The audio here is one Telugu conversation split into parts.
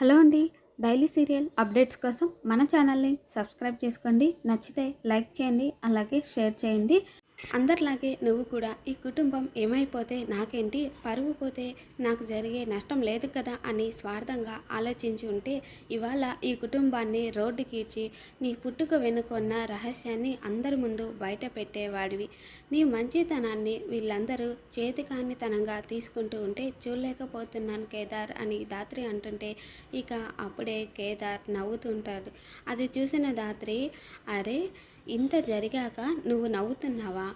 హలో అండి డైలీ సీరియల్ అప్డేట్స్ కోసం మన ఛానల్ని సబ్స్క్రైబ్ చేసుకోండి నచ్చితే లైక్ చేయండి అలాగే షేర్ చేయండి. అందరిలాగే నువ్వు కూడా ఈ కుటుంబం ఏమైపోతే నాకేంటి? పరువు పోతే నాకు జరిగే నష్టం లేదు కదా అని స్వార్థంగా ఆలోచించి ఉంటే ఇవాళ ఈ కుటుంబాన్ని రోడ్డుకి ఇచ్చి నీ పుట్టుక వెనుకొన్న రహస్యాన్ని అందరి ముందు బయట పెట్టేవాడివి. నీ మంచితనాన్ని వీళ్ళందరూ చేతికానితనంగా తీసుకుంటూ ఉంటే చూడలేకపోతున్నాను కేదార్ అని దాత్రి అంటుంటే ఇక అప్పుడే కేదార్ నవ్వుతుంటాడు అది చూసిన దాత్రి అరే ఇంత జరిగాక నువ్వు నవ్వుతున్నావా?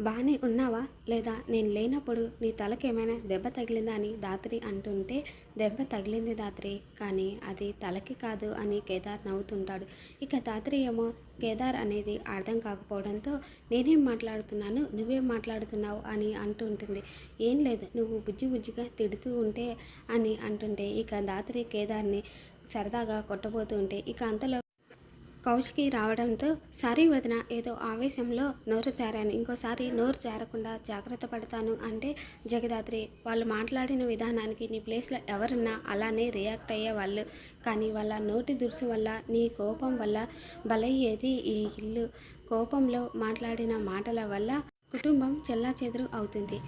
బాగానే ఉన్నావా? లేదా నేను లేనప్పుడు నీ తలకేమైనా ఏమైనా దెబ్బ తగిలిందా అని దాత్రి అంటుంటే దెబ్బ తగిలింది దాత్రి కానీ అది తలకి కాదు అని కేదార్ నవ్వుతుంటాడు. ఇక దాత్రి ఏమో కేదార్ అనేది అర్థం కాకపోవడంతో నేనేం మాట్లాడుతున్నాను నువ్వేం మాట్లాడుతున్నావు అని అంటుంటుంది. ఏం లేదు నువ్వు బుజ్జి బుజ్జిగా తిడుతూ ఉంటే అని అంటుంటే ఇక దాత్రి కేదార్ని సరదాగా కొట్టబోతూ ఉంటే ఇక అంతలో కౌశికి రావడంతో సారీ వదిన ఏదో ఆవేశంలో నోరు జారాను. ఇంకోసారి నోరు జారకుండా జాగ్రత్త పడతాను అంటే జగదాత్రి వాళ్ళు మాట్లాడిన విధానానికి నీ ప్లేస్లో ఎవరున్నా అలానే రియాక్ట్ అయ్యే వాళ్ళు. కానీ వాళ్ళ నోటి దురుసు వల్ల నీ కోపం వల్ల బలయ్యేది ఈ ఇల్లు. కోపంలో మాట్లాడిన మాటల వల్ల కుటుంబం చెల్లాచెదురు అవుతుంది.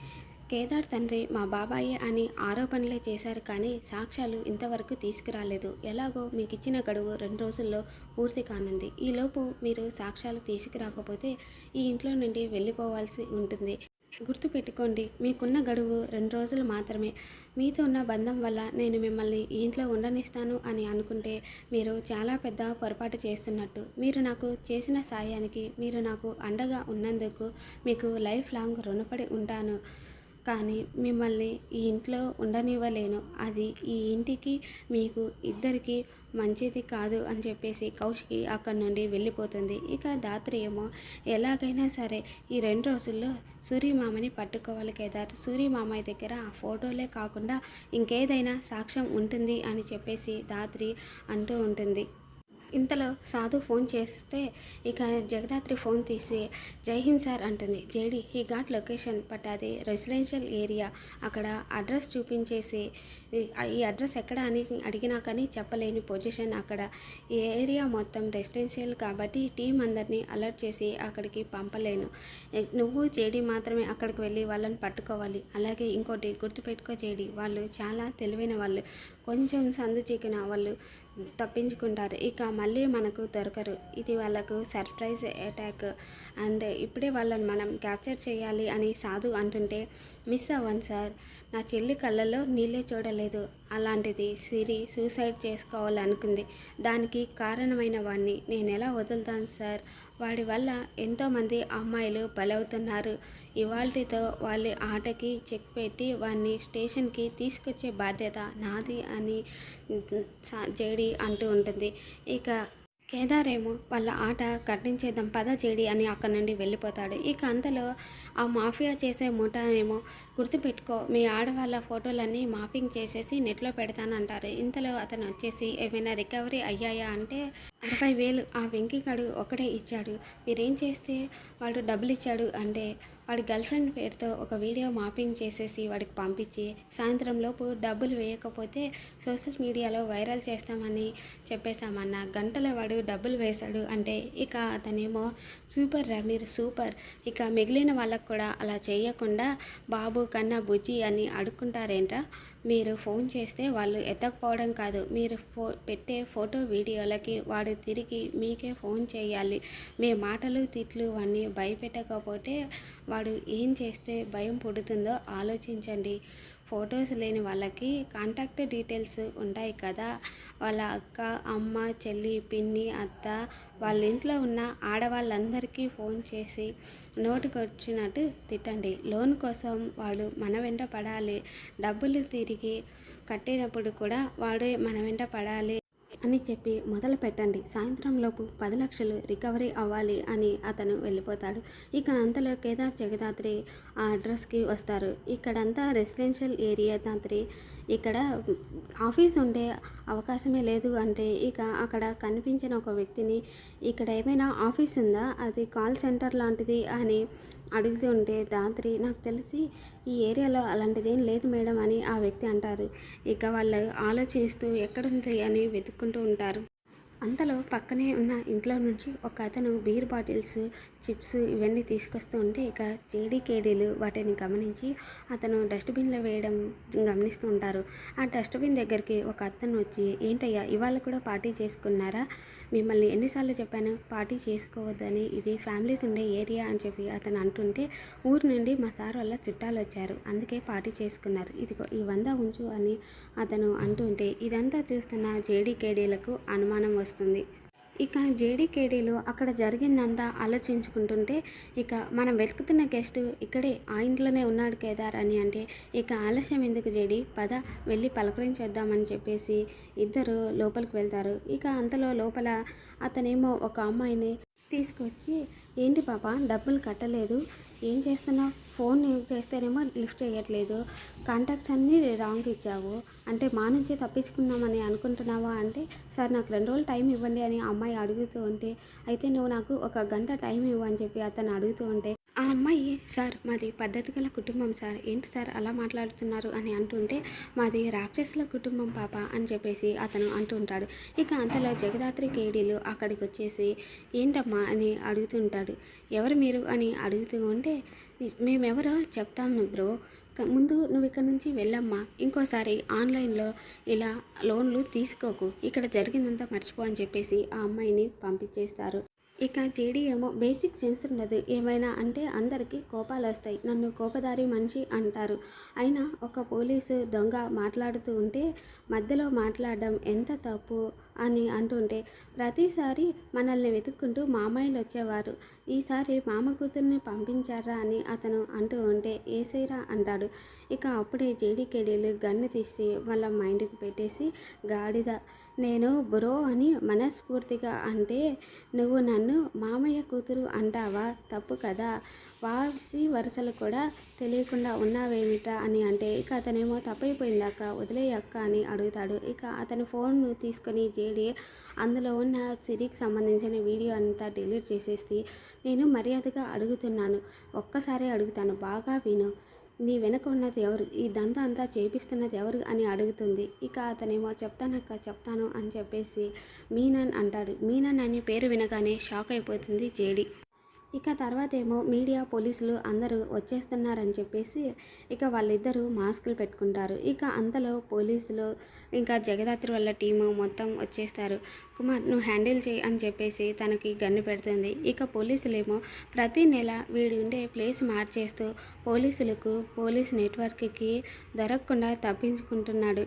కేదార్ తండ్రి మా బాబాయే అని ఆరోపణలే చేశారు కానీ సాక్ష్యాలు ఇంతవరకు తీసుకురాలేదు. ఎలాగో మీకు ఇచ్చిన గడువు రెండు రోజుల్లో పూర్తి కానుంది. ఈలోపు మీరు సాక్ష్యాలు తీసుకురాకపోతే ఈ ఇంట్లో నుండి వెళ్ళిపోవాల్సి ఉంటుంది. గుర్తుపెట్టుకోండి మీకున్న గడువు రెండు రోజులు మాత్రమే. మీతో ఉన్న బంధం వల్ల నేను మిమ్మల్ని ఈ ఇంట్లో ఉండనిస్తాను అని అనుకుంటే మీరు చాలా పెద్ద పొరపాటు చేస్తున్నట్టు. మీరు నాకు చేసిన సాయానికి మీరు నాకు అండగా ఉన్నందుకు మీకు లైఫ్ లాంగ్ రుణపడి ఉంటాను. కానీ మిమ్మల్ని ఈ ఇంట్లో ఉండనివ్వలేను. అది ఈ ఇంటికి మీకు ఇద్దరికి మంచిది కాదు అని చెప్పేసి కౌశికి అక్కడి నుండి వెళ్ళిపోతుంది. ఇక దాత్రి ఏమో ఎలాగైనా సరే ఈ రెండు రోజుల్లో సూర్యమామని పట్టుకోవాలి కేదార్ సూర్యమామయ్య దగ్గర ఆ ఫోటోలే కాకుండా ఇంకేదైనా సాక్ష్యం ఉంటుంది అని చెప్పేసి దాత్రి అంటూ ఉంటుంది. ఇంతలో సాధు ఫోన్ చేస్తే ఇక జగదాత్రి ఫోన్ తీసి జై హింద్ సార్ అంటుంది. జేడి ఈ ఘాట్ లొకేషన్ బట్ అది రెసిడెన్షియల్ ఏరియా. అక్కడ అడ్రస్ చూపించేసి ఈ- అడ్రస్ ఎక్కడ అని అడిగినా కానీ చెప్పలేని పొజిషన్. అక్కడ ఈ ఏరియా మొత్తం రెసిడెన్షియల్ కాబట్టి టీం అందరినీ అలర్ట్ చేసి అక్కడికి పంపలేను. నువ్వు జేడి మాత్రమే అక్కడికి వెళ్ళి వాళ్ళని పట్టుకోవాలి. అలాగే ఇంకోటి గుర్తుపెట్టుకో జేడి. వాళ్ళు చాలా తెలివైన వాళ్ళు. కొంచెం సందు చిక్కిన వాళ్ళు తప్పించుకుంటారు. ఇక మళ్ళీ మనకు దొరకరు. ఇది వాళ్ళకు సర్ప్రైజ్ అటాక్ అండ్ ఇప్పుడే వాళ్ళని మనం క్యాప్చర్ చేయాలి అని సాధు అంటుంటే మిస్ అవ్వను సార్. నా చెల్లి కళ్ళలో నీళ్ళే చూడలేదు. అలాంటిది సిరి సూసైడ్ చేసుకోవాలనుకుంది. దానికి కారణమైన వాడిని నేను ఎలా వదులుతాను సార్? వాడి వల్ల ఎంతోమంది అమ్మాయిలు బలవుతున్నారు. ఇవాల్టితో వాళ్ళ ఆటకి చెక్ పెట్టి వాడిని స్టేషన్కి తీసుకొచ్చే బాధ్యత నాది అని జేడి అంటూ ఉంటుంది. ఇక కేదారేమో వాళ్ళ ఆట కట్టించేద్దాం పద చేడి అని అక్కడి నుండి వెళ్ళిపోతాడు. ఇక అంతలో ఆ మాఫియా చేసే ముఠానేమో గుర్తుపెట్టుకో మీ ఆడవాళ్ళ ఫోటోలన్నీ మాఫింగ్ చేసేసి నెట్లో పెడతానంటారు. ఇంతలో అతను వచ్చేసి ఏమైనా రికవరీ అయ్యాయా? అంటే అరవై వేలు ఆ వెంకికాడు ఒకటే ఇచ్చాడు. మీరేం చేస్తే వాడు డబ్బులు ఇచ్చాడు? అంటే వాడి గర్ల్ ఫ్రెండ్ పేరుతో ఒక వీడియో మాపింగ్ చేసేసి వాడికి పంపించి సాయంత్రం లోపు డబ్బులు వేయకపోతే సోషల్ మీడియాలో వైరల్ చేస్తామని చెప్పేశామన్న గంటలో వాడు డబ్బులు వేశాడు అంటే ఇక అతనేమో సూపర్ రా మీరు సూపర్. ఇక మిగిలిన వాళ్ళకు కూడా అలా చేయకుండా బాబు కన్నా బుజ్జి అని అడుక్కుంటారేంట్రా? మీరు ఫోన్ చేస్తే వాళ్ళు ఎత్తకపోవడం కాదు. మీరు ఫో పెట్టే ఫోటో వీడియోలకి వాడు తిరిగి మీకే ఫోన్ చేయాలి. మీ మాటలు తిట్లు అన్నీ భయపెట్టకపోతే వాడు ఏం చేస్తే భయం పుడుతుందో ఆలోచించండి. ఫొటోస్ లేని వాళ్ళకి కాంటాక్ట్ డీటెయిల్స్ ఉంటాయి కదా. వాళ్ళ అక్క అమ్మ చెల్లి పిన్ని అత్త వాళ్ళ ఇంట్లో ఉన్న ఆడవాళ్ళందరికీ ఫోన్ చేసి నోటుకొచ్చినట్టు తిట్టండి. లోన్ కోసం వాళ్ళు మన వెంట పడాలి. డబ్బులు తిరిగి కట్టేటప్పుడు కూడా వాడే మన వెంట పడాలి అని చెప్పి మొదలు పెట్టండి. సాయంత్రం లోపు పది లక్షలు రికవరీ అవ్వాలి అని అతను వెళ్ళిపోతాడు. ఇక అంతలో కేదార్ జగదాత్రి ఆ అడ్రస్కి వస్తారు. ఇక్కడంతా రెసిడెన్షియల్ ఏరియా దాత్రి ఇక్కడ ఆఫీస్ ఉండే అవకాశమే లేదు అంటే ఇక అక్కడ కనిపించిన ఒక వ్యక్తిని ఇక్కడ ఏమైనా ఆఫీస్ ఉందా? అది కాల్ సెంటర్ లాంటిది అని అడుగుతూ ఉంటే దాత్రి నాకు తెలిసి ఈ ఏరియాలో అలాంటిదేం లేదు మేడం అని ఆ వ్యక్తి అంటారు. ఇక వాళ్ళు ఆలోచిస్తూ ఎక్కడుంది అని వెతుక్కుంటూ ఉంటారు. అంతలో పక్కనే ఉన్న ఇంట్లో నుంచి ఒక అతను బీర్ బాటిల్స్ చిప్స్ ఇవన్నీ తీసుకొస్తూ ఉంటే ఇక కేడీలు వాటిని గమనించి అతను డస్ట్బిన్లో వేయడం గమనిస్తూ ఉంటారు. ఆ డస్ట్బిన్ దగ్గరికి ఒక అతను వచ్చి ఏంటయ్యా ఇవాళ కూడా పార్టీ చేసుకున్నారా? మిమ్మల్ని ఎన్నిసార్లు చెప్పాను పార్టీ చేసుకోవద్దని ఇది ఫ్యామిలీస్ ఉండే ఏరియా అని చెప్పి అతను అంటుంటే ఊరు నుండి మా సార్ వల్ల చుట్టాలు వచ్చారు. అందుకే పార్టీ చేసుకున్నారు. ఇదిగో ఈ వంద ఉంచు అని అతను అంటుంటే ఇదంతా చూస్తున్న జేడీకేడీలకు అనుమానం వస్తుంది. ఇక జేడీకేడీలో అక్కడ జరిగిందంతా ఆలోచించుకుంటుంటే ఇక మనం వెతుకుతున్న గెస్ట్ ఇక్కడే ఆ ఇంట్లోనే ఉన్నాడు కేదార్ అని అంటే ఇక ఆలస్యం ఎందుకు జేడి? పద వెళ్ళి పలకరించేద్దామని చెప్పేసి ఇద్దరు లోపలికి వెళ్తారు. ఇక అంతలో లోపల అతనేమో ఒక అమ్మాయిని తీసుకొచ్చి ఏంటి పాప డబ్బులు కట్టలేదు. ఏం చేస్తున్నావు? ఫోన్ చేస్తేనేమో లిఫ్ట్ చేయట్లేదు. కాంటాక్ట్స్ అన్నీ రాంగ్ ఇచ్చావు. అంటే మా నుంచి తప్పించుకుందామని అనుకుంటున్నావా అంటే సార్ నాకు రెండు రోజులు టైం ఇవ్వండి అని అమ్మాయి అడుగుతూ ఉంటే అయితే నువ్వు నాకు ఒక గంట టైం ఇవ్వని చెప్పి అతను అడుగుతూ ఉంటే ఆ అమ్మాయి సార్ మాది పద్ధతి గల కుటుంబం సార్. ఏంటి సార్ అలా మాట్లాడుతున్నారు? అని అంటుంటే మాది రాక్షసుల కుటుంబం పాప అని చెప్పేసి అతను అంటుంటాడు ఇక అంతలో జగదాత్రి కేడీలు అక్కడికి వచ్చేసి ఏంటమ్మా? అని అడుగుతుంటాడు ఎవరు మీరు? అని అడుగుతూ ఉంటే మేమెవరో చెప్తాము బ్రో. ముందు నువ్వు ఇక్కడ నుంచి వెళ్ళమ్మా. ఇంకోసారి ఆన్లైన్లో ఇలా లోన్లు తీసుకోకు. ఇక్కడ జరిగిందంతా మర్చిపో అని చెప్పేసి ఆ అమ్మాయిని పంపించేస్తారు. ఇక జేడీ ఏమో బేసిక్ సెన్స్ ఉండదు. ఏమైనా అంటే అందరికీ కోపాలు వస్తాయి నన్ను కోపదారి మనిషి అంటారు. అయినా ఒక పోలీసు దొంగ మాట్లాడుతూ ఉంటే మధ్యలో మాట్లాడడం ఎంత తప్పు? అని అంటుంటే ప్రతిసారి మనల్ని వెతుక్కుంటూ మామయ్యలు వచ్చేవారు. ఈసారి మామ కూతుర్ని పంపించారా అని అతను అంటూ ఉంటే ఏసైరా అంటాడు. ఇక అప్పుడే జేడీకేడీలు గన్ను తీసి వాళ్ళ మైండ్కి పెట్టేసి గాడిద నేను బ్రో అని మనస్ఫూర్తిగా అంటే నువ్వు నన్ను మామయ్య కూతురు అంటావా? తప్పు కదా. వారి వరుసలు కూడా తెలియకుండా ఉన్నావేమిటా అని అంటే ఇక అతనేమో తప్పైపోయిందాక వదిలేయక్క అని అడుగుతాడు. ఇక అతని ఫోన్ను తీసుకొని జేడి అందులో ఉన్న సిరికి సంబంధించిన వీడియో అంతా డిలీట్ చేసేసి నేను మర్యాదగా అడుగుతున్నాను. ఒక్కసారి అడుగుతాను. బాగా విను. నీ వెనక ఉన్నది ఎవరు? ఈ దంతా అంతా చేపిస్తున్నది ఎవరు? అని అడుగుతుంది. ఇక అతనేమో చెప్తానక్క చెప్తాను అని చెప్పేసి మీనన్ అంటాడు. మీనన్ అని పేరు వినగానే షాక్ అయిపోతుంది జేడి. ఇక తర్వాత ఏమో మీడియా పోలీసులు అందరూ వచ్చేస్తున్నారని చెప్పేసి ఇక వాళ్ళిద్దరూ మాస్కులు పెట్టుకుంటారు. ఇక అంతలో పోలీసులు ఇంకా జగదాత్రి వాళ్ళ టీము మొత్తం వచ్చేస్తారు. కుమార్ నువ్వు హ్యాండిల్ చేయి అని చెప్పేసి తనకి గన్ను పెడుతుంది. ఇక పోలీసులేమో ప్రతి నెల వీడు ఉండే ప్లేస్ మార్చేస్తూ పోలీసులకు పోలీస్ నెట్వర్క్కి దొరకకుండా తప్పించుకుంటున్నాడు.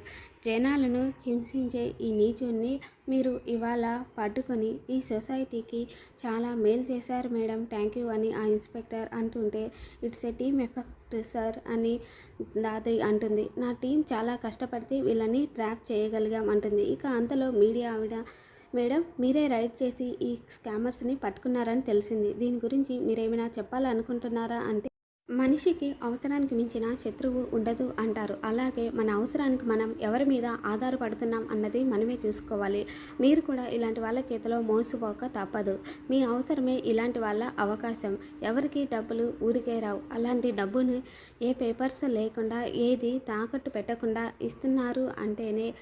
జనాలను హింసించే ఈ నీచుని మీరు ఇవాళ పట్టుకొని ఈ సొసైటీకి చాలా మేలు చేశారు మేడం. థ్యాంక్ యూ అని ఆ ఇన్స్పెక్టర్ అంటుంటే it's a team effect sir అని దాది అంటుంది. నా టీం చాలా కష్టపడితే వీళ్ళని ట్రాప్ చేయగలిగాం అంటుంది. ఇక అంతలో మీడియా ఆవిడ మేడం మీరే రైడ్ చేసి ఈ స్కామర్స్ని పట్టుకున్నారని తెలిసింది. దీని గురించి మీరేమైనా చెప్పాలనుకుంటున్నారా? అంటే మనిషికి అవసరానికి మించిన శత్రువు ఉండదు అంటారు. అలాగే మన అవసరానికి మనం ఎవరి మీద ఆధారపడుతున్నాం అన్నది మనమే చూసుకోవాలి. మీరు కూడా ఇలాంటి వాళ్ళ చేతిలో మోసపోక తప్పదు. మీ అవసరమే ఇలాంటి వాళ్ళ అవకాశం. ఎవరికి డబ్బులు ఊరికే రావు. అలాంటి డబ్బును ఏ పేపర్స్ లేకుండా ఏది తాకట్టు పెట్టకుండా ఇస్తున్నారు అంటేనే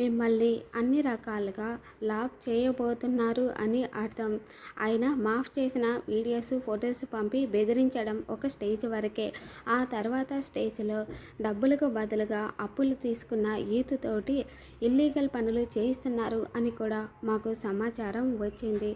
మిమ్మల్ని అన్ని రకాలుగా లాక్ చేయబోతున్నారు అని అర్థం. ఆయన మాఫ్ చేసిన వీడియోస్ ఫొటోస్ పంపి బెదిరించడం ఒక స్టేజ్ వరకే. ఆ తర్వాత స్టేజ్లో డబ్బులకు బదులుగా అప్పులు తీసుకున్న యూత్తోటి ఇల్లీగల్ పనులు చేయిస్తున్నారు అని కూడా మాకు సమాచారం వచ్చింది.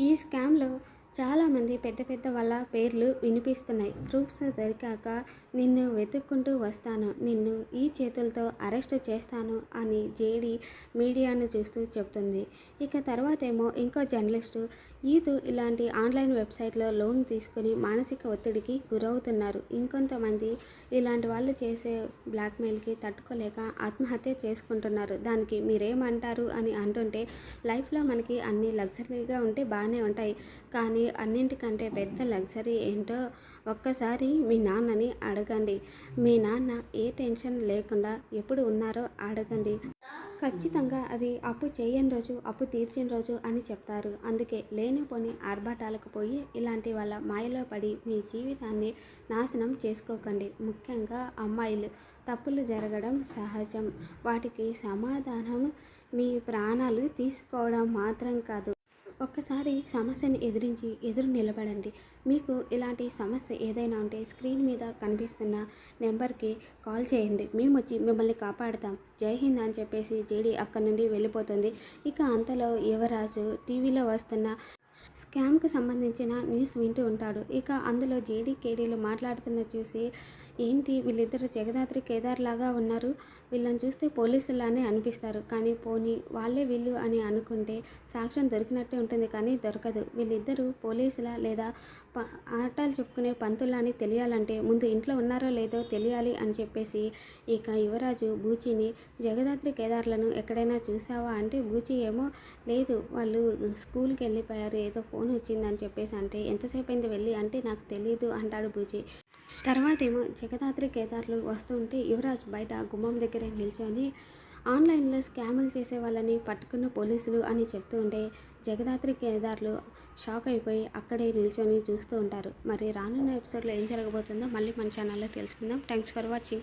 ఈ స్కామ్లో చాలామంది పెద్ద పెద్ద వాళ్ళ పేర్లు వినిపిస్తున్నాయి. ప్రూఫ్స్ దొరికాక నిన్ను వెతుక్కుంటూ వస్తాను నిన్ను ఈ చేతులతో అరెస్ట్ చేస్తాను అని జేడి మీడియాను చూస్తూ చెప్తుంది ఇక తర్వాత ఏమో ఇంకో జర్నలిస్టు ఈదు ఇలాంటి ఆన్లైన్ వెబ్సైట్లో లోన్ తీసుకుని మానసిక ఒత్తిడికి గురవుతున్నారు. ఇంకొంతమంది ఇలాంటి వాళ్ళు చేసే బ్లాక్మెయిల్కి తట్టుకోలేక ఆత్మహత్య చేసుకుంటున్నారు. దానికి మీరేమంటారు అని అంటుంటే లైఫ్లో మనకి అన్ని లగ్జరీగా ఉంటే బాగానే ఉంటాయి. కానీ అన్నింటికంటే పెద్ద లగ్జరీ ఏంటో ఒక్కసారి మీ నాన్నని అడగండి. మీ నాన్న ఏ టెన్షన్ లేకుండా ఎప్పుడు ఉన్నారో అడగండి. ఖచ్చితంగా అది అప్పు చేయని రోజు అప్పు తీర్చిన రోజు అని చెప్తారు. అందుకే లేనిపోని ఆర్భాటాలకు పోయి ఇలాంటి వాళ్ళ మాయలో పడి మీ జీవితాన్ని నాశనం చేసుకోకండి. ముఖ్యంగా అమ్మాయిలు. తప్పులు జరగడం సహజం. వాటికి సమాధానం మీ ప్రాణాలు తీసుకోవడం మాత్రం కాదు. ఒక్కసారి సమస్యని ఎదిరించి ఎదురు నిలబడండి. మీకు ఇలాంటి సమస్య ఏదైనా ఉంటే స్క్రీన్ మీద కనిపిస్తున్న నెంబర్కి కాల్ చేయండి. మేము వచ్చి మిమ్మల్ని కాపాడుతాం. జై హింద్ అని చెప్పేసి జేడి అక్కడి నుండి వెళ్ళిపోతుంది. ఇక అంతలో యువరాజు టీవీలో వస్తున్న స్కామ్కి సంబంధించిన న్యూస్ వింటూ ఉంటాడు. ఇక అందులో జేడీ కేడీలు మాట్లాడుతున్న చూసి ఏంటి వీళ్ళిద్దరు జగదాత్రి కేదార్ లాగా ఉన్నారు? వీళ్ళని చూస్తే పోలీసులానే అనిపిస్తారు. కానీ పోనీ వాళ్ళే వీళ్ళు అని అనుకుంటే సాక్ష్యం దొరికినట్టే ఉంటుంది కానీ దొరకదు. వీళ్ళిద్దరూ పోలీసులా లేదా ప ఆటాలు చెప్పుకునే అని తెలియాలంటే ముందు ఇంట్లో ఉన్నారో లేదో తెలియాలి అని చెప్పేసి ఇక యువరాజు బూచిని జగదాత్రి కేదార్లను ఎక్కడైనా చూసావా అంటే బూచి ఏమో లేదు. వాళ్ళు స్కూల్కి వెళ్ళిపోయారు ఏదో ఫోన్ వచ్చిందని చెప్పేసి అంటే ఎంతసేపు అయింది వెళ్ళి? అంటే నాకు తెలియదు అంటాడు బూచి. తర్వాత ఏమో జగదాత్రి కేదార్లు వస్తుంటే యువరాజ్ బయట గుమ్మం దగ్గర నిల్చొని ఆన్లైన్లో స్కాములు చేసే వాళ్ళని పట్టుకున్న పోలీసులు అని చెప్తూ ఉంటే జగదాత్రి కేదార్లు షాక్ అయిపోయి అక్కడే నిల్చొని చూస్తూ ఉంటారు. మరి రానున్న ఎపిసోడ్లో ఏం జరగబోతుందో మళ్ళీ మన ఛానల్లో తెలుసుకుందాం. Thanks for watching.